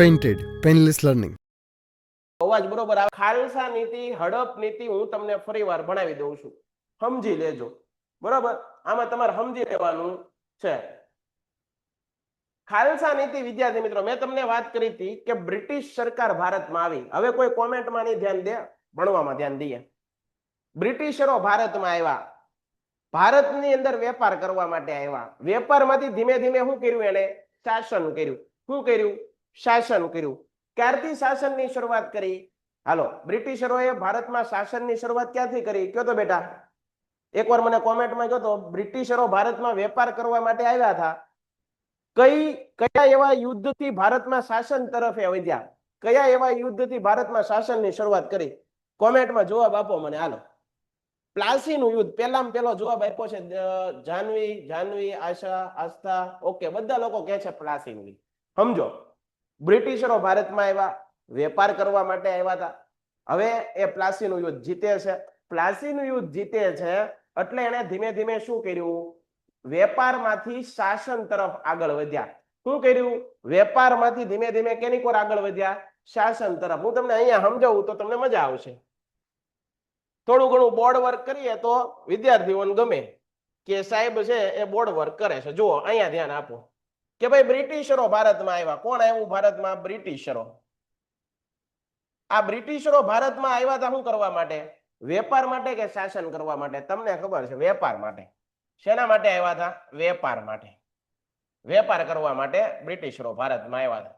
Painted, painless learning અવાજ બરોબર આ ખાલસા નીતિ હડપ નીતિ હું તમને ફરીવાર ભણાવી દઉં છું. સમજી લેજો. બરોબર? આમાં તમારે સમજી લેવાનું છે. ખાલસા નીતિ વિદ્યાર્થી મિત્રો મેં તમને વાત કરી હતી કે બ્રિટિશ સરકાર ભારતમાં આવી. હવે કોઈ કોમેન્ટમાં નહીં ધ્યાન દે. ભણવામાં ધ્યાન દઈએ. બ્રિટિશરો ભારતમાં આવ્યા. ભારતની અંદર વેપાર કરવા માટે આવ્યા. વેપારમાંથી ધીમે ધીમે શું કર્યું એને? શાસન કર્યું. શું કર્યું? શાસન કર્યું. ક્યારથી શાસનની શરૂઆત કરી? હાલો, બ્રિટિશરોએ ભારતમાં શાસનની શરૂઆત ક્યાંથી કરી? કયો તો બેટા? એકવાર મને કોમેન્ટમાં કહો તો, બ્રિટિશરો ભારતમાં વેપાર કરવા માટે આવ્યા હતા. કઈ, કયા એવા યુદ્ધથી ભારતમાં શાસન તરફ વધ્યા? કયા એવા યુદ્ધથી ભારતમાં શાસનની શરૂઆત કરી? કોમેન્ટમાં જવાબ આપો મને, હાલો. પ્લાસીનું યુદ્ધ, પહેલામાં પહેલો જવાબ આપ્યો છે જાનવી જાનવી, આશા, આસ્થા. ઓકે, બધા લોકો કહે છે પ્લાસીનું સમજો. બ્રિટિશરો ભારતમાં આવ્યા, વેપાર કરવા માટે આવ્યા હતા. હવે એ પ્લાસીનું યુદ્ધ જીતે છે. પ્લાસીનું યુદ્ધ જીતે છે એટલે એને ધીમે ધીમે શું કર્યું? વેપારમાંથી શાસન તરફ આગળ વધ્યા. શું કર્યું? વેપારમાંથી ધીમે ધીમે કેની કોર આગળ વધ્યા? શાસન તરફ. હું તમને અહીંયા સમજાવું તો તમને મજા આવશે. થોડું ઘણું બોર્ડ વર્ક કરીએ તો વિદ્યાર્થીઓને ગમે. કે સાહેબ છે એ બોર્ડ વર્ક કરે છે. જુઓ, અહીંયા ધ્યાન આપો. કે ભાઈ બ્રિટિશરો ભારતમાં આવ્યા. કોણ આવ્યું ભારતમાં? બ્રિટિશરો. આ બ્રિટિશરો ભારતમાં આવ્યા હતા શું કરવા માટે? વેપાર માટે કે શાસન કરવા માટે? તમને ખબર છે, વેપાર માટે. શેના માટે આવ્યા હતા વેપાર માટે. વેપાર કરવા માટે બ્રિટિશરો ભારતમાં આવ્યા હતા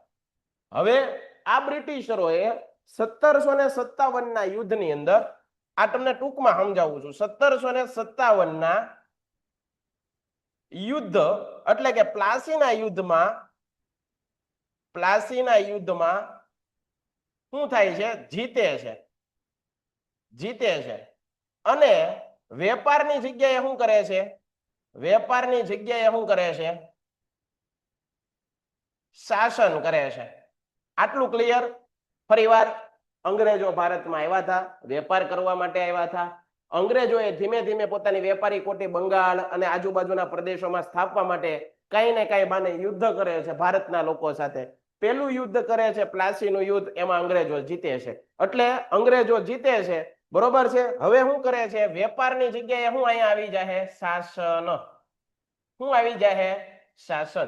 હવે આ બ્રિટિશરોએ સત્તરસો ને સત્તાવન ના યુદ્ધની અંદર આ તમને ટૂંકમાં સમજાવું છું. સત્તરસો ને સત્તાવન ના યુદ્ધ એટલે કે પ્લાસીના યુદ્ધમાં પ્લાસીના યુદ્ધમાં શું થાય છે? જીતે છે. જીતે છે. અને વેપારની જગ્યાએ શું કરે છે? વેપારની જગ્યાએ શું કરે છે? શાસન કરે છે. આટલું ક્લિયર ફરીવાર અંગ્રેજો ભારતમાં આવ્યા હતા, વેપાર કરવા માટે આવ્યા હતા. અંગ્રેજોએ ધીમે ધીમે પોતાની વેપારી કોટી બંગાળ અને આજુબાજુના પ્રદેશોમાં સ્થાપવા માટે કઈ ને કઈ બાને યુદ્ધ કરે છે ભારતના લોકો સાથે. પેલું યુદ્ધ કરે છે પ્લાસીનું યુદ્ધ, એમાં અંગ્રેજો જીતે છે. એટલે અંગ્રેજો જીતે છે, બરોબર છે? હવે શું કરે છે? વેપારની જગ્યાએ હું અહીંયા આવી જાય શાસન. શું આવી જાય શાસન.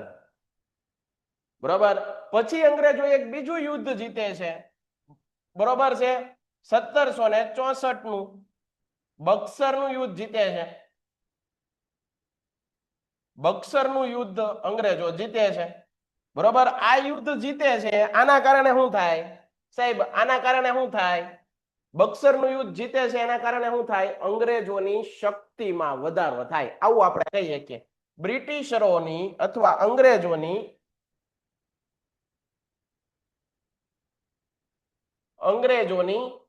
બરોબર? પછી અંગ્રેજો એક બીજું યુદ્ધ જીતે છે. બરોબર છે? સત્તરસો ને ચોસઠનું બક્સરનું યુદ્ધ જીતે છે. બક્સરનું યુદ્ધ અંગ્રેજો જીતે છે. બરોબર? આ યુદ્ધ જીતે છે. આના કારણે શું થાય? સાહેબ, આના કારણે શું થાય? બક્સરનું યુદ્ધ જીતે છે, એના કારણે શું થાય? અંગ્રેજોની શક્તિમાં વધારો થાય. આવું આપણે કહી શકીએ. બ્રિટિશરોની અથવા અંગ્રેજોની અંગ્રેજોની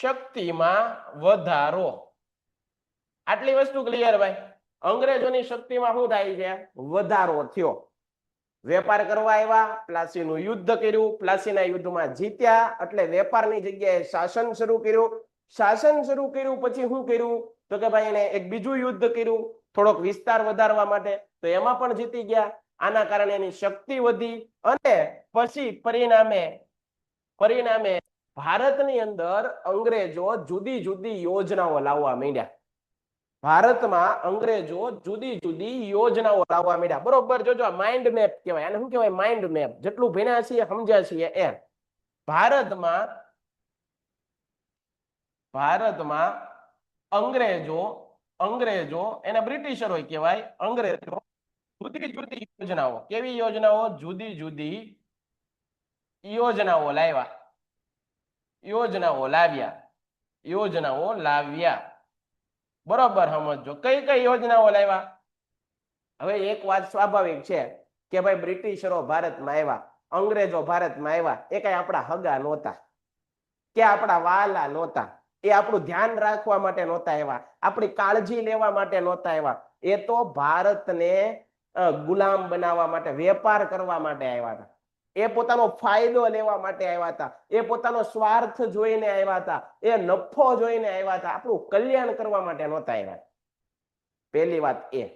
શક્તિમાં વધારો. આટલી વસ્તુ ક્લિયર ભાઈ? અંગ્રેજોની શક્તિમાં શું થાય છે? વધારો થયો. વેપાર કરવા આવ્યા, પ્લાસીનું યુદ્ધ કર્યું, પ્લાસીના યુદ્ધમાં જીત્યા, એટલે વેપારની જગ્યાએ શાસન શરૂ કર્યું. શાસન શરૂ કર્યું પછી શું કર્યું? તો કે ભાઈ એને એક બીજું યુદ્ધ કર્યું, થોડોક વિસ્તાર વધારવા માટે. તો એમાં પણ જીતી ગયા. આના કારણે એની શક્તિ વધી અને પછી પરિણામે પરિણામે ભારતની અંદર અંગ્રેજો જુદી જુદી યોજનાઓ લાવવા માંડ્યા. ભારતમાં અંગ્રેજો જુદી જુદી યોજનાઓ લાવવા માંડ્યા. બરોબર? જોજો માઇન્ડ મેપ કહેવાય. આને શું કહેવાય? માઇન્ડ મેપ જેટલું ભણ્યા છીએ, સમજ્યા છીએ એ ભારતમાં ભારતમાં અંગ્રેજો અંગ્રેજો, એને બ્રિટિશરો કહેવાય, અંગ્રેજો જુદી જુદી યોજનાઓ. કેવી યોજનાઓ? જુદી જુદી યોજનાઓ લાવ્યા. યોજનાઓ લાવ્યા. યોજનાઓ લાવ્યા. બરોબર સમજો કઈ કઈ યોજનાઓ લાવ્યા? હવે એક વાત સ્વાભાવિક છે કે ભાઈ બ્રિટિશરો ભારતમાં આવ્યા, અંગ્રેજો ભારતમાં આવ્યા, એ કઈ આપણા હગા નહોતા. કે આપણા વાલા નહોતા. એ આપણું ધ્યાન રાખવા માટે નહોતા આવ્યા. આપણી કાળજી લેવા માટે નહોતા આવ્યા. એ તો ભારતને ગુલામ બનાવવા માટે, વેપાર કરવા માટે આવ્યા હતા. એ પોતાનો ફાયદો લેવા માટે આવ્યા હતા. એ પોતાનો સ્વાર્થ જોઈને આવ્યા હતા. એ નફો જોઈને આવ્યા હતા. આપણું કલ્યાણ કરવા માટે નહોતા આવ્યા. પહેલી વાત એ.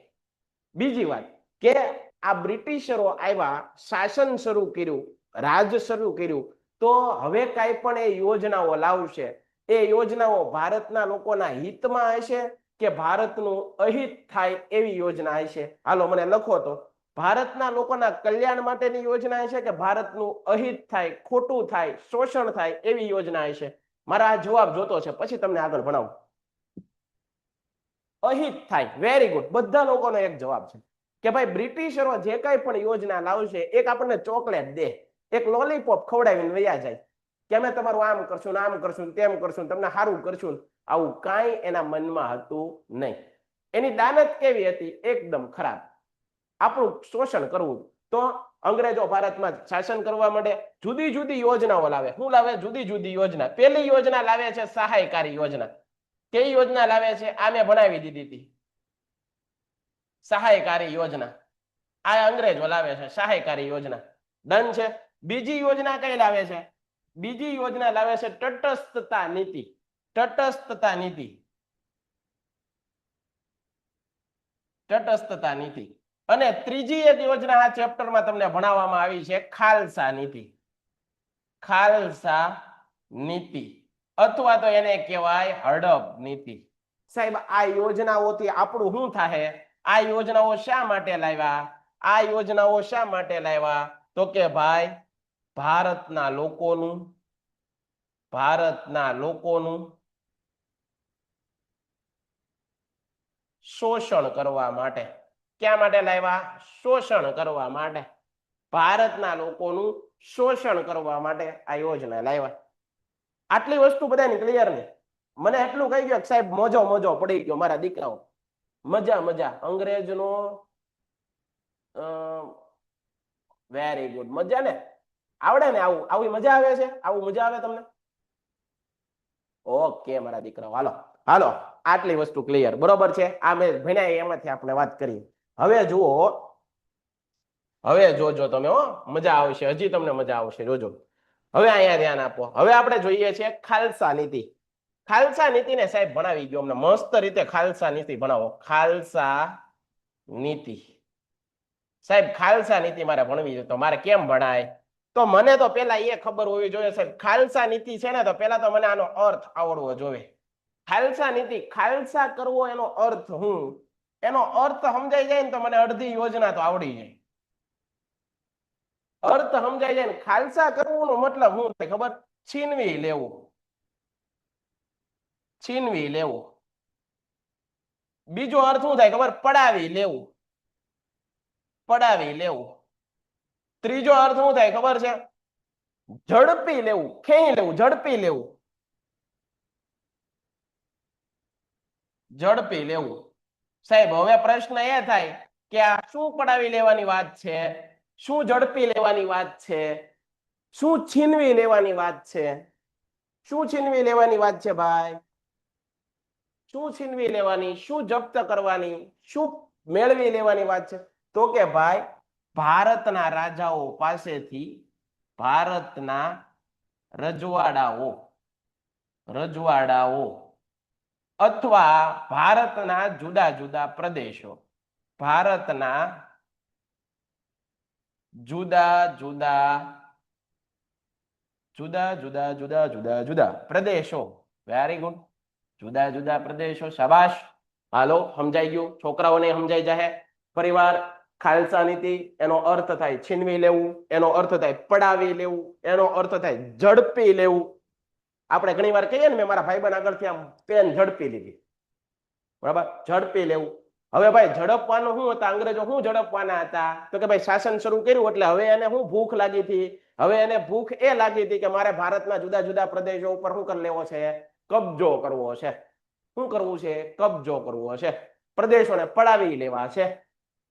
બીજી વાત કે આ બ્રિટિશરો આવ્યા, શાસન શરૂ કર્યું, રાજ શરૂ કર્યું, તો હવે કાંઈ પણ એ યોજનાઓ લાવશે. એ યોજનાઓ ભારતના લોકોના હિતમાં હશે કે ભારતનું અહિત થાય એવી યોજના હશે? હાલો, મને લખો તો. ભારતના લોકોના કલ્યાણ માટેની યોજના છે કે ભારતનું અહિત થાય, ખોટું થાય, શોષણ થાય એવી યોજના છે. મારા આ જવાબ જોતો છે. પછી તમને આગળ ભણાવું. અહિત થાય. વેરી ગુડ બધા લોકોનો એક જવાબ છે કે ભાઈ બ્રિટિશરો જે કઈ પણ યોજના લાવશે, એક આપણને ચોકલેટ દે, એક લોલીપોપ ખવડાવીને વયા જાય. કે અમે તમારું આમ કરશું આમ કરશું તેમ કરશું તમને સારું કરશું આવું કાંઈ એના મનમાં હતું નહીં. એની દાનત કેવી હતી? એકદમ ખરાબ. આપણું શોષણ કરવું તો અંગ્રેજો ભારતમાં શાસન કરવા માટે જુદી જુદી યોજનાઓ લાવે. શું લાવે? જુદી જુદી યોજના. પેલી યોજના લાવે છે સહાયકારી યોજના. કઈ યોજના લાવે છે? આ મેં ભણાવી દીધી હતી. સહાયકારી યોજના. આ અંગ્રેજો લાવે છે સહાયકારી યોજના. ડન છે? બીજી યોજના કઈ લાવે છે? બીજી યોજના લાવે છે તટસ્થતા નીતિ. તટસ્થતા નીતિ. તટસ્થતા નીતિ. અને ત્રીજી એક યોજના આ ચેપ્ટરમાં તમને ભણાવવામાં આવી છે, ખાલસા નીતિ. ખાલસા નીતિ, અથવા તો એને કહેવાય હડપ નીતિ. સાહેબ, આ યોજનાઓથી આપણું શું થાય આ યોજનાઓ શા માટે લાવ્યા? આ યોજનાઓ શા માટે લાવ્યા? તો કે ભાઈ, ભારતના લોકોનું ભારતના લોકોનું શોષણ કરવા માટે. ક્યાં માટે લાવ્યા શોષણ કરવા માટે. ભારતના લોકોનું શોષણ કરવા માટે આ યોજના લાવ્યા આટલી વસ્તુ બધાની ક્લિયર ને? મને એટલું કહી ગયો સાહેબ, મોજો મોજો પડી ગયો મારા દીકરાઓ. મજા મજા. અંગ્રેજનો વેરી ગુડ મજા ને? આવડે ને આવું? આવી મજા આવે છે? આવું મજા આવે તમને? ઓકે મારા દીકરાઓ. હાલો. હાલો. આટલી વસ્તુ ક્લિયર બરોબર છે? આ મેં ભણ્યા એમાંથી આપણે વાત કરી. હવે જુઓ. હવે જોજો તમે મજા આવશે. હજી તમને મજા આવશે. જોજો. હવે અહીંયા ધ્યાન આપો. હવે આપણે જોઈએ છીએ ખાલસા નીતિ. ખાલસા નીતિને સાહેબ ભણાવી ગયો. અમને મસ્ત રીતે ખાલસા નીતિ ભણાવો. ખાલસા નીતિ. સાહેબ, ખાલસા નીતિ મારે ભણવી છે. તો મારે કેમ ભણાય? તો મને તો પેલા એ ખબર હોવી જોઈએ સાહેબ. ખાલસા નીતિ છે ને, તો પેલા તો મને આનો અર્થ આવડવો જોઈએ. ખાલસા નીતિ, ખાલસા કરવો એનો અર્થ હું? એનો અર્થ સમજાઈ જાય ને તો મને અડધી યોજના તો આવડી જાય. અર્થ સમજાઈ જાય ને ખાલસા કરવું મતલબ શું થાય ખબર? છીનવી લેવું. છીનવી લેવું. બીજો અર્થ શું થાય ખબર? પડાવી લેવું. પડાવી લેવું. ત્રીજો અર્થ શું થાય ખબર છે? ઝડપી લેવું. ખેંચી લેવું. ઝડપી લેવું. ઝડપી લેવું. સાહેબ, હવે પ્રશ્ન એ થાય કે આ શું પડાવી લેવાની વાત છે? શું ઝડપી લેવાની વાત છે? શું છીનવી લેવાની વાત છે? શું છીનવી લેવાની વાત છે ભાઈ? શું છીનવી લેવાની? શું જપ્ત કરવાની? શું મેળવી લેવાની વાત છે? તો કે ભાઈ, ભારતના રાજાઓ પાસેથી ભારતના રજવાડાઓ રજવાડાઓ અથવા ભારતના જુદા જુદા પ્રદેશો. ભારતના જુદા જુદા જુદા જુદા જુદા જુદા જુદા પ્રદેશો. વેરી ગુડ જુદા જુદા પ્રદેશો. શાબાશ. હાલો, સમજાઈ ગયું. છોકરાઓને સમજાઈ જાય પરિવાર, ખાલસા નીતિ, એનો અર્થ થાય છીનવી લેવું, એનો અર્થ થાય પડાવી લેવું, એનો અર્થ થાય ઝડપી લેવું આપણે ઘણી વાર કહીએ ને, મેં મારા ભાઈબંધ આગળથી આમ પેન ઝડપી લીધી. બરાબર? ઝડપી લેવું. હવે ભાઈ ઝડપવાનું શું હતા? અંગ્રેજો શું ઝડપવાના હતા? તો કે ભાઈ શાસન શરૂ કર્યું એટલે હવે એને શું ભૂખ લાગી હતી? હવે એને ભૂખ એ લાગી હતી કે મારે ભારતના જુદા જુદા પ્રદેશો ઉપર શું કરી લેવો છે? કબજો કરવો છે. શું કરવું છે? કબજો કરવો છે. પ્રદેશોને પડાવી લેવા છે.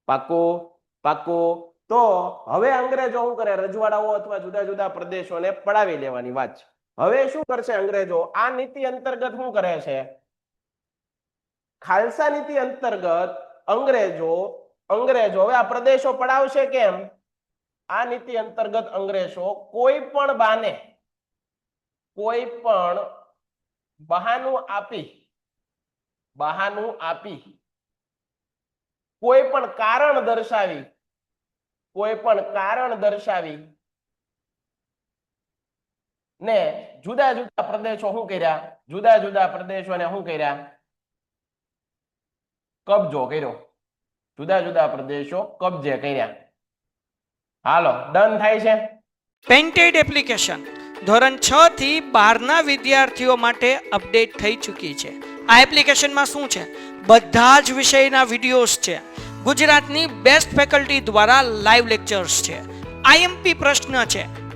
પાકો પાકો તો હવે અંગ્રેજો શું કરે? રજવાડાઓ અથવા જુદા જુદા પ્રદેશોને પડાવી લેવાની વાત છે. હવે શું કરશે અંગ્રેજો? આ નીતિ અંતર્ગત શું કરે છે? ખાલસા નીતિ અંતર્ગત અંગ્રેજો અંગ્રેજો, હવે આ પ્રદેશો પડાવશે કેમ? આ નીતિ અંતર્ગત અંગ્રેજો કોઈ પણ બાને, કોઈ પણ બહાનું આપી બહાનું આપી, કોઈ પણ કારણ દર્શાવી, કોઈ પણ કારણ દર્શાવી ને જુદા જુદા પ્રદેશો શું કર્યા? જુદા જુદા પ્રદેશોને શું કર્યા? કબજો કર્યો. જુદા જુદા પ્રદેશો કબજે કર્યા. હાલો ડન થાય છે? પેન્ટેડ એપ્લિકેશન ધોરણ છ થી બારના વિદ્યાર્થીઓ માટે અપડેટ થઈ ચૂકી છે. આ એપ્લિકેશનમાં શું છે? બધા જ વિષયના વિડીયોઝ છે. ગુજરાતની બેસ્ટ ફેકલ્ટી દ્વારા લાઈવ લેક્ચર્સ છે. આઈએમપી પ્રશ્ન છે.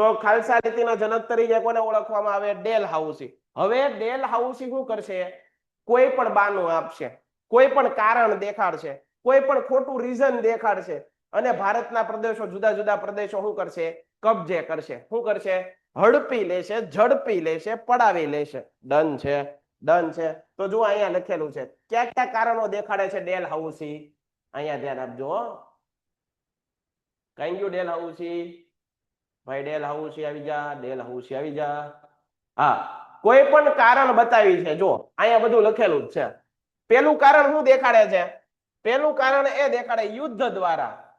તો ખાલસા રીતિના જનક તરીકે કોને ઓળખવામાં આવે? Dalhousie. હવે ડેલ હાઉસી શું કરશે? કોઈ પણ બાનું આપશે. કોઈ પણ કારણ દેખાડશે. કોઈ પણ ખોટું રીઝન દેખાડશે. અને ભારતના પ્રદેશો, જુદા જુદા પ્રદેશો શું કરશે? કબજે કરશે. શું કરશે? હડપી લેશે, ઝડપી લેશે, પડાવી લેશે. ડન છે. ડન છે. તો જુઓ અહીંયા લખેલું છે. ક્યાં ક્યાં કારણો દેખાડે છે ડેલ હાઉસી? અહીંયા ધ્યાન આપજો કઈ ગયું ડેલ હાઉસી. ભાઈ, ડેલ હાઉસી આવી જા, ડેલ હાઉસી આવી જા. હા, કોઈ પણ કારણ બતાવી છે, જો, અહીંયા બધું લખેલું જ છે. પેલું કારણ શું દેખાડે છે? પેલું કારણ એ દેખાડે યુદ્ધ દ્વારા.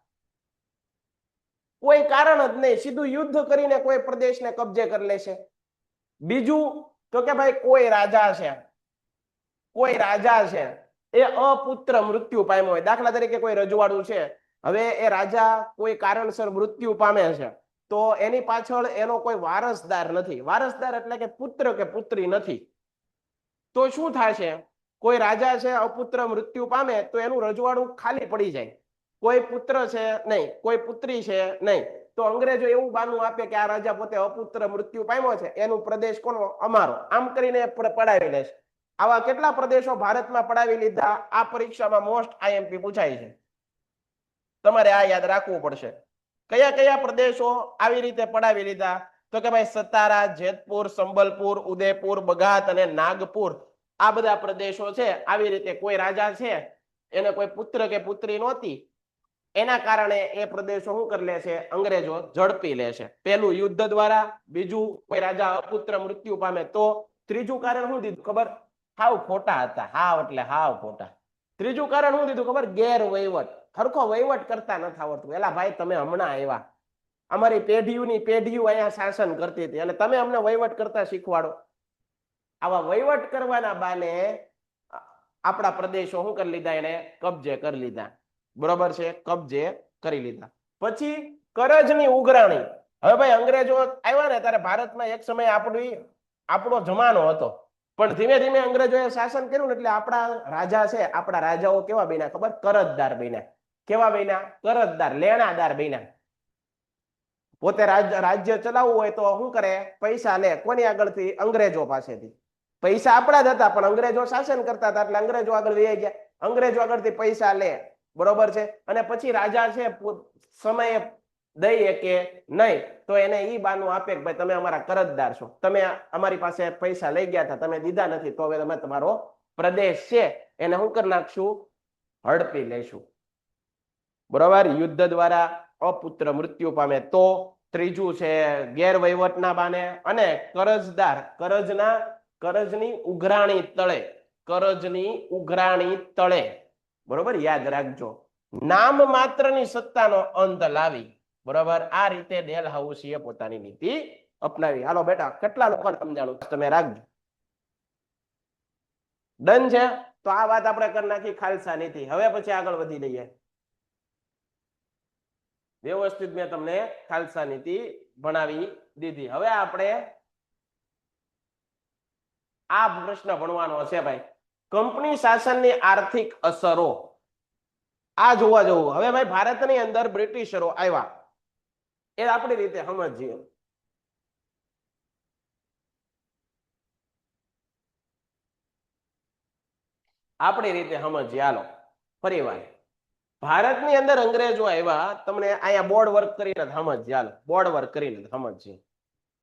કોઈ કારણ જ નહીં, સીધું યુદ્ધ કરીને કોઈ પ્રદેશને કબજે કરી લેશે. બીજું, તો કે ભાઈ, કોઈ રાજા છે. કોઈ રાજા છે. એ અપુત્ર મૃત્યુ પામ્યો હોય. દાખલા તરીકે કોઈ રજવાડું છે. હવે એ રાજા કોઈ કારણસર મૃત્યુ પામે છે. તો એની પાછળ એનો કોઈ વારસદાર નથી. વારસદાર એટલે કે પુત્ર કે પુત્રી નથી. તો શું થશે? કોઈ રાજા છે, અપુત્ર મૃત્યુ પામે, તો એનું રજવાડું ખાલી પડી જાય. કોઈ પુત્ર છે, નહીં. કોઈ પુત્રી છે, નહીં. તો અંગ્રેજો એવું બાનું આપે કે આ રાજા પોતે અપુત્ર મૃત્યુ પામ્યો છે, એનું પ્રદેશ કોનો? અમારો. આમ કરીને પડાવી લેશે. આવા કેટલા પ્રદેશો ભારતમાં પડાવી લીધા? આ પરીક્ષામાં મોસ્ટ આઈએમપી પૂછાય છે. તમારે આ યાદ રાખવું પડશે. કયા કયા પ્રદેશો આવી રીતે પડાવી લીધા? તો કે ભાઈ સતારા, જેતપુર, સંબલપુર, ઉદયપુર, બગાત અને નાગપુર આ બધા પ્રદેશો છે. આવી રીતે કોઈ રાજા છે? એને કોઈ પુત્ર કે પુત્રી નહોતી? એના કારણે એ પ્રદેશો શું કરી લે છે? અંગ્રેજો ઝડપી લે છે. પેલું યુદ્ધ દ્વારા બીજું કોઈ રાજા અપુત્ર મૃત્યુ પામે તો ત્રીજું કારણ શું દીધું ખબર? હાવ ખોટા હતા. હાવ એટલે હાવ ખોટા. ત્રીજું કારણ શું દીધું ખબર? ગેરવહીવટ. સરખો વહીવટ કરતા નથી આવડતું. એલા ભાઈ, તમે હમણાં આવ્યા. અમારી પેઢીઓની પેઢીઓ અહીંયા શાસન કરતી હતી અને તમે અમને વહીવટ કરતા શીખવાડો. આવા વહીવટ કરવાના બાને આપણા પ્રદેશો શું કરી લીધા? એને કબજે કરી લીધા. બરોબર છે? કબજે કરી લીધા. પછી કરજની ઉઘરાણી. હવે ભાઈ, અંગ્રેજો આવ્યા ને ત્યારે ભારતમાં એક સમય આપણી, આપણો જમાનો હતો. પણ ધીમે ધીમે અંગ્રેજોએ શાસન કર્યું ને એટલે આપણા રાજા છે, આપણા રાજાઓ કેવા બન્યા ખબર? કરજદાર બન્યા. કેવા બન્યા? કરજદાર, લેણાદાર બન્યા. પોતે રાજ્ય ચલાવવું હોય તો શું કરે? પૈસા લે. કોની આગળથી? અંગ્રેજો પાસેથી. પૈસા આપણા જ હતા, પણ અંગ્રેજો શાસન કરતા હતા એટલે અંગ્રેજો આગળ વહી ગયા. અંગ્રેજો આગળથી પૈસા લે. બરોબર છે? અને પછી રાજા છે સમયે દઈએ કે નહીં. તો એને ઈ બાનું આપે કે ભાઈ, તમે અમારા કરજદાર છો. તમે અમારી પાસે પૈસા લઈ ગયા હતા. તમે દીધા નથી. તો હવે તમે તમારો પ્રદેશ છે. એને હું કરી નાખશું? હડપી લેશું બરોબર? યુદ્ધ દ્વારા અપુત્ર મૃત્યુ પામે. તો ત્રીજું છે ગેરવહીવટના બાને અને કરજદાર, કરજના, કરજની ઉઘરાણી તળે. કરજની ઉઘરાણી તળે. બરોબર? યાદ રાખજો. નામ માત્રની સત્તાનો અંત લાવી. બરોબર? આ રીતે ડેલ હાઉસીએ પોતાની નીતિ અપનાવી. હાલો બેટા, કેટલા લોકોને સમજાણું? તમે રાખજો. ડન છે? તો આ વાત આપણે કરી નાખી. ખાલસા નીતિ. હવે પછી આગળ વધી લઈએ. વ્યવસ્થિત મેં તમને ખાલસા નીતિ ભણાવી દીધી. હવે આપણે આ પ્રશ્ન ભણવાનો છે ભાઈ. કંપની શાસનની આર્થિક અસરો. આ જોવા જવું. હવે ભાઈ ભારતની અંદર બ્રિટિશરો આવ્યા. એ આપણી રીતે સમજીએ. આપણી રીતે સમજીએ. હાલો, ફરી વાર. ભારતની અંદર અંગ્રેજો આવ્યા, તમને અહીંયા બોર્ડ વર્ક કરીને સમજ ચાલો બોર્ડ વર્ક કરીને સમજ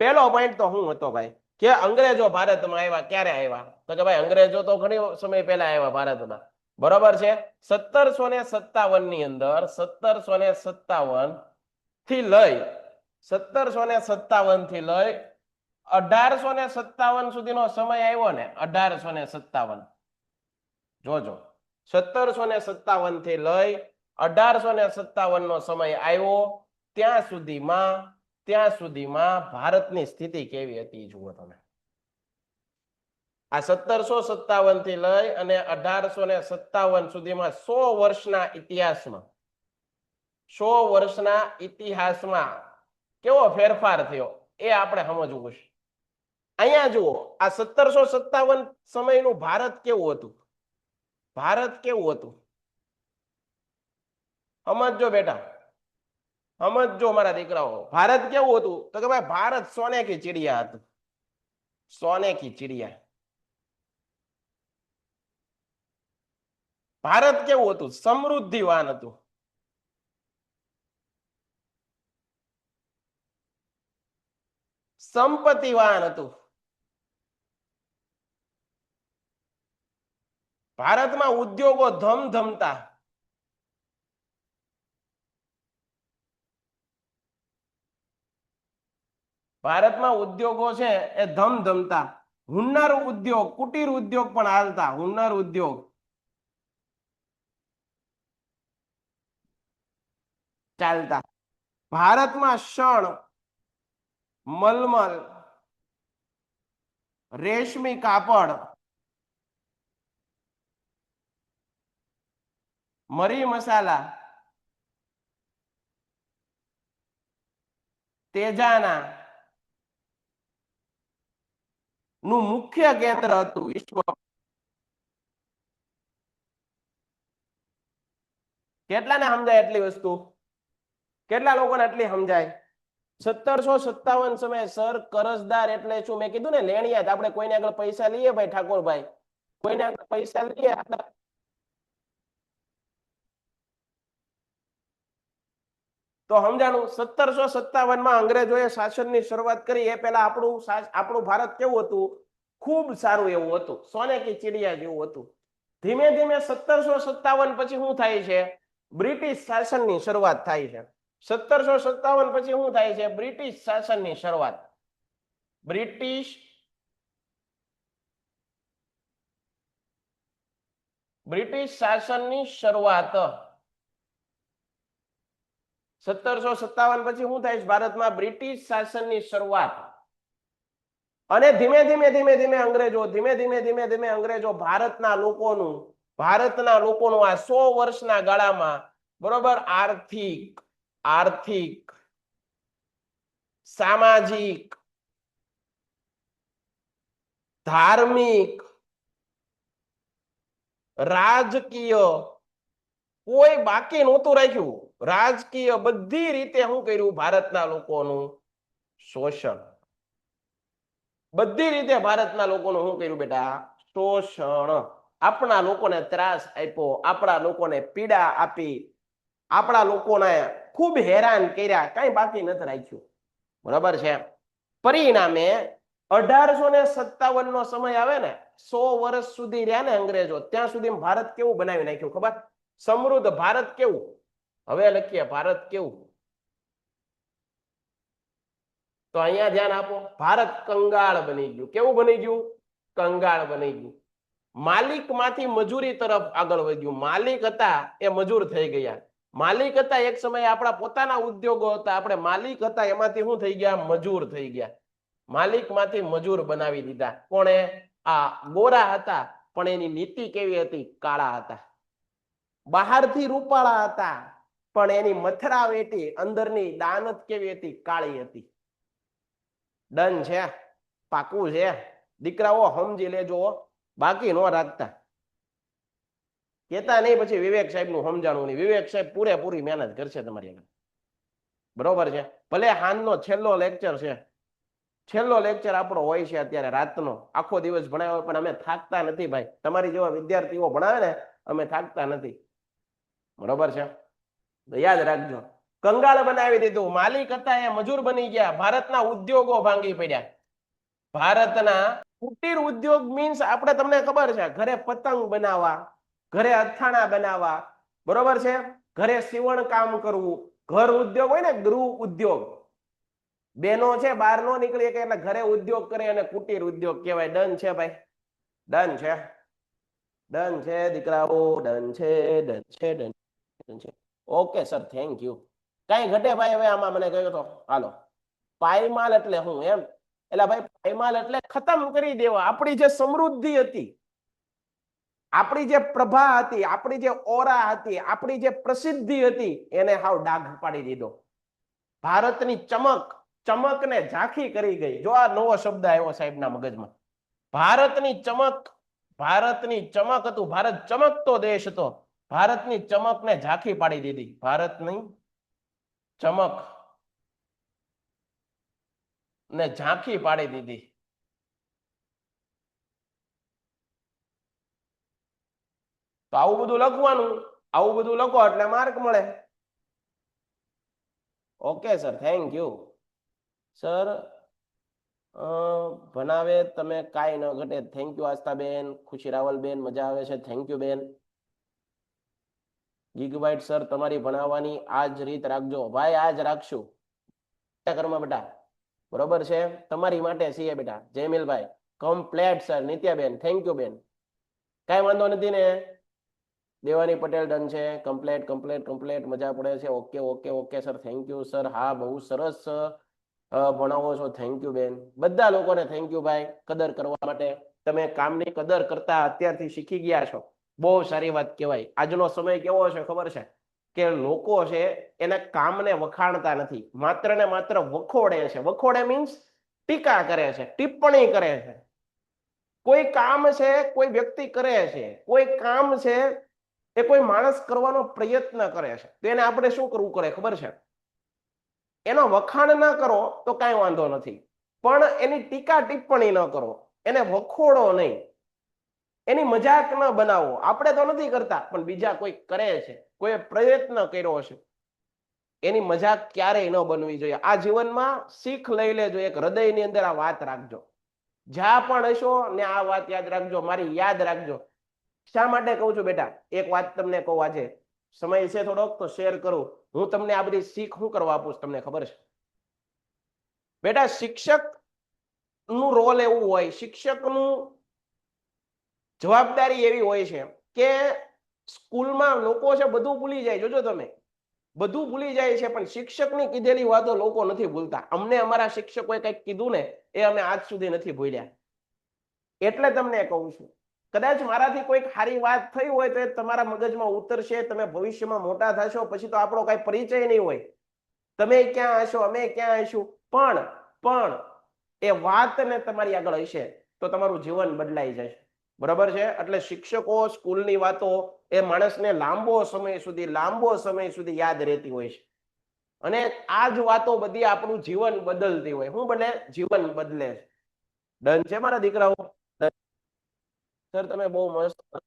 પહેલો પોઈન્ટ તો હું હતો ભાઈ? કે અંગ્રેજો ભારતમાં આવ્યા, ક્યારે આવ્યા? તો કે ભાઈ, અંગ્રેજો તો ઘણી સમય પહેલા આવ્યા ભારતમાં. બરોબર છે? સત્તરસો ને સત્તાવનની અંદર, સત્તરસો ને સત્તાવનથી લઈ, સત્તરસો ને સત્તાવનથી લઈ, અઢારસો ને સત્તાવન સુધીનો સમય આવ્યો ને, અઢારસો ને સત્તાવન. જોજો. સત્તરસો ને સત્તાવનથી લઈ અઢારસો ને સત્તાવન નો સમય આવ્યો, ત્યાં સુધીમાં ત્યાં સુધીમાં ભારતની સ્થિતિ કેવી હતી જુઓ તમે. આ સત્તરસો સત્તાવનથી લઈ અને અઢારસો ને સત્તાવન સુધીમાં સો વર્ષના ઇતિહાસમાં, સો વર્ષના ઇતિહાસમાં કેવો ફેરફાર થયો એ આપણે સમજવું છે અહીંયા જુઓ, આ સત્તરસો સત્તાવન સમયનું ભારત કેવું હતું? ભારત કેવું હતું સમજજો બેટા સમજજો મારા દીકરાઓ ભારત કેવું હતું તો કે ભાઈ ભારત સોને કી ચિડિયા હતું સોને કી ચિડિયા ભારત કેવું હતું સમૃદ્ધિવાન હતું સંપત્તિવાન હતું ભારતમાં ઉદ્યોગો ધમધમતા. ભારતમાં ઉદ્યોગો છે એ ધમધમતા. હુન્નર ઉદ્યોગ, કુટીર ઉદ્યોગ પણ હાલતા. હુન્નર ઉદ્યોગ. ચાલતા. ભારતમાં શણ, મલમલ, રેશમી કાપડ મરી મસાલા, તેજાના નું મુખ્ય કેન્દ્ર હતું વિશ્વ. કેટલાને સમજાય એટલી વસ્તુ? કેટલા લોકોને એટલી સમજાય? સત્તરસો સત્તાવન સમયે સર કરજદાર એટલે શું? મેં કીધું ને લેણિયાત આપણે કોઈને આગળ પૈસા લઈએ ભાઈ ઠાકોરભાઈ? કોઈને આગળ પૈસા લઈએ? તો સમજાણું? સત્તરસો સત્તાવનમાં અંગ્રેજોએ શાસનની શરૂઆત કરી. એ પહેલા આપણું આપણું ભારત કેવું હતું? ખૂબ સારું એવું હતું. સોને કી ચીડિયા જેવું હતું. ધીમે ધીમે સત્તરસો સત્તાવન પછી શું થાય છે? બ્રિટિશ શાસનની શરૂઆત થાય છે. સત્તરસો સત્તાવન પછી શું થાય છે? બ્રિટિશ શાસનની શરૂઆત. બ્રિટિશ બ્રિટિશ શાસનની શરૂઆત. સત્તરસો સત્તાવન પછી શું થાય છે? ભારતમાં બ્રિટિશ શાસનની શરૂઆત. અને ધીમે ધીમે ધીમે ધીમે અંગ્રેજો, ધીમે ધીમે ધીમે ધીમે અંગ્રેજો ભારતના લોકોનું ભારતના લોકોનું આ સો વર્ષના ગાળામાં બરોબર આર્થિક આર્થિક, સામાજિક, ધાર્મિક, રાજકીય કોઈ બાકી નહોતું રાખ્યું. રાજકીય બધી રીતે શું કર્યું ભારતના લોકોનું શોષણ. બધી રીતે ભારતના લોકોનું શું કર્યું બેટા? શોષણ. આપણા લોકોને ત્રાસ આપ્યો, આપણા લોકોને પીડા આપી, આપણા લોકોને ખૂબ હેરાન કર્યા, કઈ બાકી નથી રાખ્યું. બરાબર છે? પરિણામે અઢારસો ને સત્તાવન નો સમય આવે ને, સો વર્ષ સુધી રહ્યા ને અંગ્રેજો, ત્યાં સુધી ભારત કેવું બનાવી નાખ્યું ખબર? સમૃદ્ધ ભારત કેવું? હવે લખીએ, ભારત કેવું? તો અહીંયા ધ્યાન આપો, ભારત કંગાળ બની ગયું. કેવું બની ગયું? કંગાળ બની ગયું. માલિકમાંથી મજૂરી તરફ આગળ વધ્યું. માલિક હતા, એ મજૂર થઈ ગયા. માલિક હતા, એક સમયે આપણા પોતાના ઉદ્યોગો હતા. આપણે માલિક હતા, એમાંથી શું થઈ ગયા? મજૂર થઈ ગયા. માલિકમાંથી મજૂર બનાવી દીધા. કોણે? આ ગોરા હતા, પણ એની નીતિ કેવી હતી? કાળા હતા. બહારથી રૂપાળા હતા. પણ એની મથરા વેટી, અંદરની દાનત કેવી હતી? કાળી હતી. ડન છે. પાકું છે. દીકરાઓ, સમજી લેજો બાકી ન રાખતા. કેતા નહીં, પછી વિવેક સાહેબનું સમજાણું નહીં. વિવેક સાહેબ પૂરેપૂરી મહેનત કરશે તમારી આગળ. બરોબર છે? ભલે હાનનો છેલ્લો લેક્ચર છે. છેલ્લો લેક્ચર આપણો હોય છે અત્યારે રાતનો. આખો દિવસ ભણાવ્યો પણ અમે થાકતા નથી ભાઈ. તમારી જેવા વિદ્યાર્થીઓ ભણાવે ને, અમે થાકતા નથી. બરોબર છે? યાદ રાખજો. કંગાળ બનાવી દીધું. માલિક હતા, એ મજૂર બની ગયા. ભારતના ઉદ્યોગો ભાંગી પડ્યા. ભારતના કુટીર ઉદ્યોગ મીન્સ આપણે તમને ખબર છે, ઘરે પતંગ બનાવવા, ઘરે અથાણા બનાવવા. બરોબર છે? ઘરે સીવણ કામ કરવું. ઘર ઉદ્યોગ હોય ને, ગૃહ ઉદ્યોગ. બેનો છે બહાર નો નીકળી કે એટલે ઘરે ઉદ્યોગ કરે અને કુટીર ઉદ્યોગ કહેવાય. ડન છે ભાઈ? ડન છે? ડન છે, દીકરાઓ? ડન છે ડન છે ડન છે. ઓકે સર થેન્ક યુ કઈ ઘટે ભાઈ હવે આમાં મને કહ્યું તો? હાલો. પાયમાલ એટલે હું એમ? એટલે ભાઈ, પાયમાલ એટલે ખતમ કરી દેવા. આપણી જે સમૃદ્ધિ હતી, આપણી જે પ્રભા હતી, આપણી જે ઓરા હતી, આપણી જે પ્રસિદ્ધિ હતી, એને હાવ ડાઘ પાડી દીધો. ભારતની ચમક, ચમકને ઝાંખી કરી ગઈ. જો આ નવો શબ્દ આવ્યો સાહેબના મગજમાં. ભારતની ચમક ભારતની ચમક હતું. ભારત ચમકતો દેશ હતો. ભારતની ચમકને ઝાંખી પાડી દીધી. ભારતની ચમક ને ઝાંખી પાડી દીધી. તો આવું બધું લખવાનું, આવું બધું લખો એટલે માર્ક મળે. Okay sir thank you sir ભણાવે તમે કાંઈ ન ઘટે. થેન્ક યુ આસ્થાબેન. ખુશી રાવલબેન, મજા આવે છે. થેન્ક યુ બેન. ગીગબાઇટ સર તમારી ભણાવવાની આ જ રીત રાખજો. ભાઈ આ જ રાખશું કર્મ બેટા. બરોબર છે? તમારી માટે છીએ બેટા. જયમિલભાઈ. Complete sir. નિત્યાબેન. થેન્ક યુ બેન. કાંઈ વાંધો નથી ને? દેવાની પટેલ ડન છે. Complete complete complete. મજા પડે છે. Okay okay okay sir. Thank you sir. હા, બહુ સરસ ભણાવો છો. થેન્ક યુ બેન. બધા લોકોને થેન્ક યુ ભાઈ. કદર કરવા માટે. તમે કામની કદર કરતા અત્યારથી શીખી ગયા છો. બહુ સારી વાત કહેવાય. આજનો સમય કેવો છે ખબર છે? કે લોકો છે એના કામને વખાણતા નથી. માત્ર ને માત્ર વખોડે છે. વખોડે મીન્સ ટીકા કરે છે, ટિપ્પણી કરે છે. કોઈ કામ છે, કોઈ વ્યક્તિ કરે છે. કોઈ કામ છે એ કોઈ માણસ કરવાનો પ્રયત્ન કરે છે. તો એને આપણે શું કરવું કરે ખબર છે? એનો વખાણ ન કરો તો કાંઈ વાંધો નથી. પણ એની ટીકા ટિપ્પણી ન કરો. એને વખોડો નહીં. એની મજાક ન બનાવો. આપણે તો નથી કરતા, પણ બીજા કોઈ કરે છે કોઈ પ્રયત્ન કર્યો હશે, એની મજાક ક્યારેય ન બનવી જોઈએ. આ જીવનમાં શીખ લઈ લેજો, એક હૃદયની અંદર આ વાત રાખજો. જ્યાં પણ હશો ને આ વાત યાદ રાખજો, મારી યાદ રાખજો. શા માટે કહું છું બેટા? એક વાત તમને કહું આજે. સમય છે થોડોક, તો શેર કરું. હું તમને આ બધી શીખ શું કરવા આપું, તમને ખબર છે? બેટા શિક્ષકનું રોલ એવું હોય, શિક્ષકનું જવાબદારી એવી હોય છે કે સ્કૂલમાં લોકો છે બધું ભૂલી જાય, જોજો તમે. બધું ભૂલી જાય છે, પણ શિક્ષકની કીધેલી વાતો લોકો નથી ભૂલતા. અમને અમારા શિક્ષકોએ કંઈક કીધું ને, એ અમે આજ સુધી નથી ભૂલ્યા. એટલે તમને કહું છું, કદાચ મારાથી કોઈક સારી વાત થઈ હોય તો એ તમારા મગજમાં ઉતરશે, તમે ભવિષ્યમાં મોટા થશો, પછી તો આપણો કઈ પરિચય નહીં હોય. તમે ક્યાં હશો, અમે ક્યાં હશું? પણ પણ, એ વાતને તમારી આગળ હશે, તો તમારું જીવન બદલાઈ જશે. બરાબર છે? એટલે શિક્ષકો સ્કૂલની વાતો એ માણસને લાંબો સમય સુધી, લાંબો સમય સુધી યાદ રહેતી હોય છે. અને આ જ વાતો બધી આપણું જીવન બદલતી હોય. શું બને જીવન બદલે છે. ડન છે મારા દીકરાઓ? સર, તમે બહુ મસ્ત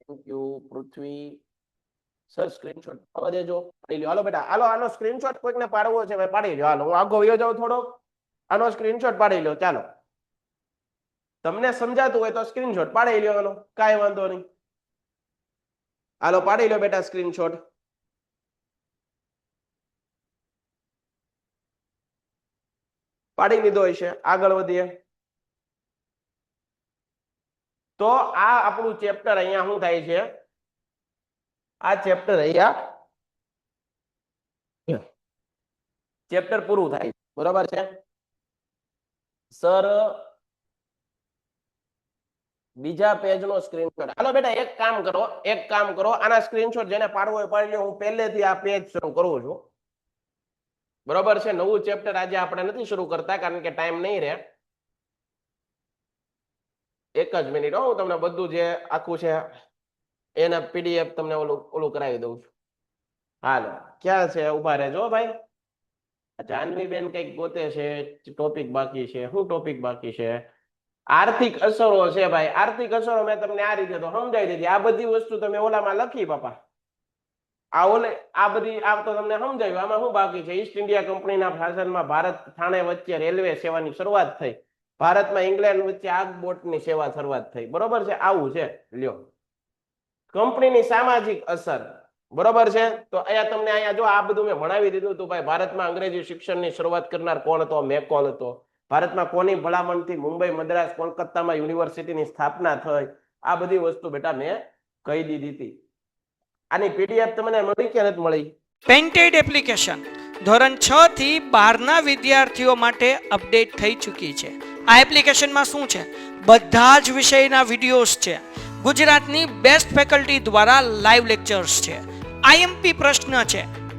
thank you Prithvi. Sir screenshot પાડવા દેજો. પાડી લ્યો. હાલો બેટા, હાલો, આનો સ્ક્રીનશોટ કોઈકને પાડવો છે ભાઈ પાડી લ્યો. હાલો, હું આગો વયો જાઉં થોડો આનો સ્ક્રીનશોટ પાડી લ્યો. ચાલો. તમને સમજાતું હોય તો સ્ક્રીનશોટ પાડી લ્યો કાંઈ વાંધો નહીં. હાલો, પાડી લો બેટા સ્ક્રીનશોટ પાડી લીધો હશે. આગળ વધીએ. તો આ આપણું ચેપ્ટર અહીંયા શું થાય છે? આ ચેપ્ટર અહીંયા ચેપ્ટર પૂરું થાય બરોબર છે? સર બીજા પેજ નો સ્ક્રીનશોટ હાલો બેટા, એક કામ કરો, એક કામ કરો. આના સ્ક્રીનશોટ જેને પાડવો હોય પાડી હું પહેલેથી આ પેજ શરૂ કરું છું. બરોબર છે? નવું ચેપ્ટર આજે આપણે નથી શરૂ કરતા, કારણ કે ટાઈમ નહીં રહે. એક જ મિનિટ હો તમને બધું જે આખું છે, એના પીડીએફ તમને ઓલું ઓલું કરાવી દઉં છું. હાલો, ક્યાં છે? ઊભા રહેજો ભાઈ. જાનવી બેન કંઈક ગોતે છે ટોપિક બાકી છે. શું ટોપિક બાકી છે? આર્થિક અસરો છે ભાઈ. આર્થિક અસરો મેં તમને આ રીતે તો સમજાવી દીધી. આ બધી વસ્તુ તમે ઓલામાં લખી પાપા આ ઓલે, આ બધી, આ તો તમને સમજાયું. આમાં શું બાકી છે? ઈસ્ટ ઇન્ડિયા કંપનીના શાસનમાં ભારત થાણે વચ્ચે રેલવે સેવાની શરૂઆત થઈ. ભારતમાં ઇંગ્લેન્ડ વચ્ચે આગ બોટની સેવા શરૂઆત થઈ. બરોબર છે? આવું છે. લ્યો. કંપનીની સામાજિક અસર. બરોબર છે? તો અહીંયા તમને અહીંયા જો આ બધું મેં ભણાવી દીધું હતું ભાઈ. ભારતમાં અંગ્રેજી શિક્ષણની શરૂઆત કરનાર કોણ હતો? મેકોલ હતો? ભારતમાં કોની ભલામણથી મુંબઈ, મદ્રાસ, કોલકાતામાં યુનિવર્સિટીની સ્થાપના થઈ? આ બધી વસ્તુ બેટા મેં કહી દીધી હતી. આની પીડીએફ તમને મળી કે નથી મળી? પેન્ટેડ એપ્લિકેશન ધોરણ છ થી બારના વિદ્યાર્થીઓ માટે અપડેટ થઈ ચૂકી છે. આ એપ્લિકેશનમાં શું છે? બધા જ વિષયના વિડીયોઝ છે. ગુજરાતની બેસ્ટ ફેકલ્ટી દ્વારા લાઈવ લેક્ચર્સ છે. આઈએમપી પ્રશ્ન છે.